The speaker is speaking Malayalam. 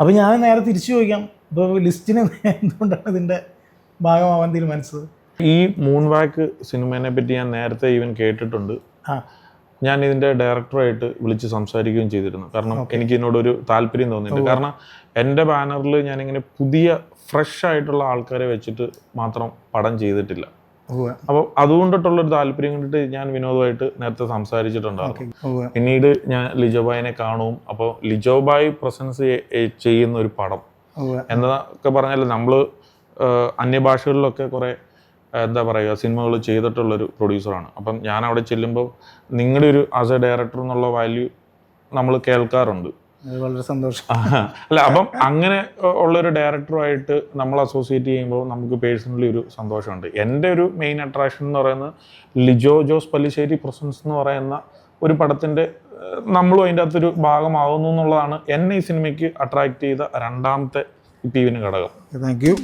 അപ്പോൾ ഞാൻ നേരെ തിരിച്ചു ചോദിക്കാം. ഇപ്പോൾ ലിസ്റ്റിന് എന്തുകൊണ്ടാണ് ഇതിന്റെ ഭാഗമാവാൻ തീരുമാനിച്ചത്? ഈ മൂൺ വാക്ക് സിനിമേനെ പറ്റി ഞാൻ നേരത്തെ ഈവൻ കേട്ടിട്ടുണ്ട്. ആ. ഞാൻ ഇതിന്റെ ഡയറക്ടറായിട്ട് വിളിച്ച് സംസാരിക്കുകയും ചെയ്തിരുന്നു. കാരണം എനിക്ക് ഇതിനോടൊരു താല്പര്യം തോന്നിയിട്ടുണ്ട്. കാരണം എന്റെ ബാനറിൽ ഞാനിങ്ങനെ പുതിയ ഫ്രഷ് ആയിട്ടുള്ള ആൾക്കാരെ വെച്ചിട്ട് മാത്രം പടം ചെയ്തിട്ടില്ല. അപ്പോൾ അതുകൊണ്ടിട്ടുള്ളൊരു താല്പര്യം കണ്ടിട്ട് ഞാൻ വിനോദമായിട്ട് നേരത്തെ സംസാരിച്ചിട്ടുണ്ടായിരുന്നു. പിന്നീട് ഞാൻ ലിജോബായിനെ കാണും. അപ്പോൾ ലിജോബായ് പ്രസൻസ് ചെയ്യുന്ന ഒരു പടം. എന്നൊക്കെ പറഞ്ഞാൽ നമ്മൾ അന്യഭാഷകളിലൊക്കെ കുറേ എന്താ പറയുക സിനിമകൾ ചെയ്തിട്ടുള്ളൊരു പ്രൊഡ്യൂസറാണ്. അപ്പം ഞാൻ അവിടെ ചെല്ലുമ്പോൾ നിങ്ങളുടെ ഒരു ആസ് എ ഡയറക്ടർ എന്നുള്ള വാല്യൂ നമ്മൾ കേൾക്കാറുണ്ട്. വളരെ സന്തോഷം. അല്ല അപ്പം അങ്ങനെ ഉള്ള ഒരു ഡയറക്ടറുമായിട്ട് നമ്മൾ അസോസിയേറ്റ് ചെയ്യുമ്പോൾ നമുക്ക് പേഴ്സണലി ഒരു സന്തോഷമുണ്ട്. എന്റെ ഒരു മെയിൻ അട്രാക്ഷൻ എന്ന് പറയുന്നത് ലിജോ ജോസ് പല്ലിശ്ശേരി പ്രസൻസ് എന്ന് പറയുന്ന ഒരു പടത്തിന്റെ നമ്മളും അതിന്റെ അകത്തൊരു ഭാഗമാകുന്നു എന്നുള്ളതാണ് എന്നെ ഈ സിനിമയ്ക്ക് അട്രാക്ട് ചെയ്ത രണ്ടാമത്തെ ടി വിന് ഘടകം. Thank you